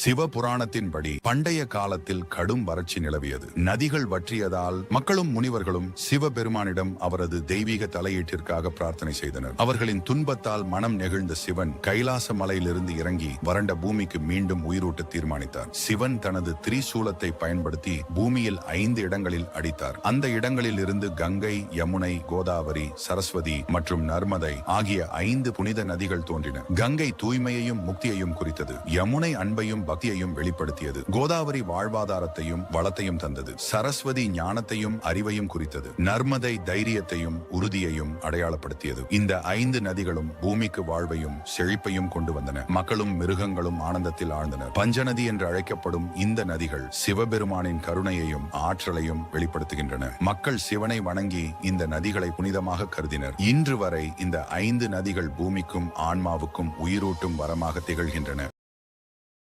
சிவ புராணத்தின்படி பண்டைய காலத்தில் கடும் வறட்சி நிலவியது. நதிகள் வற்றியதால் மக்களும் முனிவர்களும் சிவபெருமானிடம் அவரது தெய்வீக தலையீட்டிற்காக பிரார்த்தனை செய்தனர். அவர்களின் துன்பத்தால் மனம் நெகிழ்ந்த சிவன் கைலாச மலையிலிருந்து இறங்கி வறண்ட பூமிக்கு மீண்டும் உயிரூட்ட தீர்மானித்தார். சிவன் தனது திரிசூலத்தை பயன்படுத்தி பூமியில் ஐந்து இடங்களில் அடித்தார். அந்த இடங்களில் இருந்து கங்கை யமுனை கோதாவரி சரஸ்வதி மற்றும் நர்மதை ஆகிய ஐந்து புனித நதிகள் தோன்றின. கங்கை தூய்மையையும் முக்தியையும் குறித்தது. யமுனை அன்பையும் பக்தியையும் வெளிப்படுத்தியது. கோதாவரி வாழ்வாதாரத்தையும் வளத்தையும் தந்தது. சரஸ்வதி ஞானத்தையும் அறிவையும் குறித்தது. நர்மதை தைரியத்தையும் உறுதியையும் அடையாளப்படுத்தியது. இந்த ஐந்து நதிகளும் பூமிக்கு வாழ்வையும் செழிப்பையும் கொண்டு வந்தன. மக்களும் மிருகங்களும் ஆனந்தத்தில் ஆழ்ந்தனர். பஞ்சநதி என்று அழைக்கப்படும் இந்த நதிகள் சிவபெருமானின் கருணையையும் ஆற்றலையும் வெளிப்படுத்துகின்றன. மக்கள் சிவனை வணங்கி இந்த நதிகளை புனிதமாக கருதினர். இன்று வரை இந்த ஐந்து நதிகள் பூமிக்கும் ஆன்மாவுக்கும் உயிரூட்டும் வரமாக திகழ்கின்றன.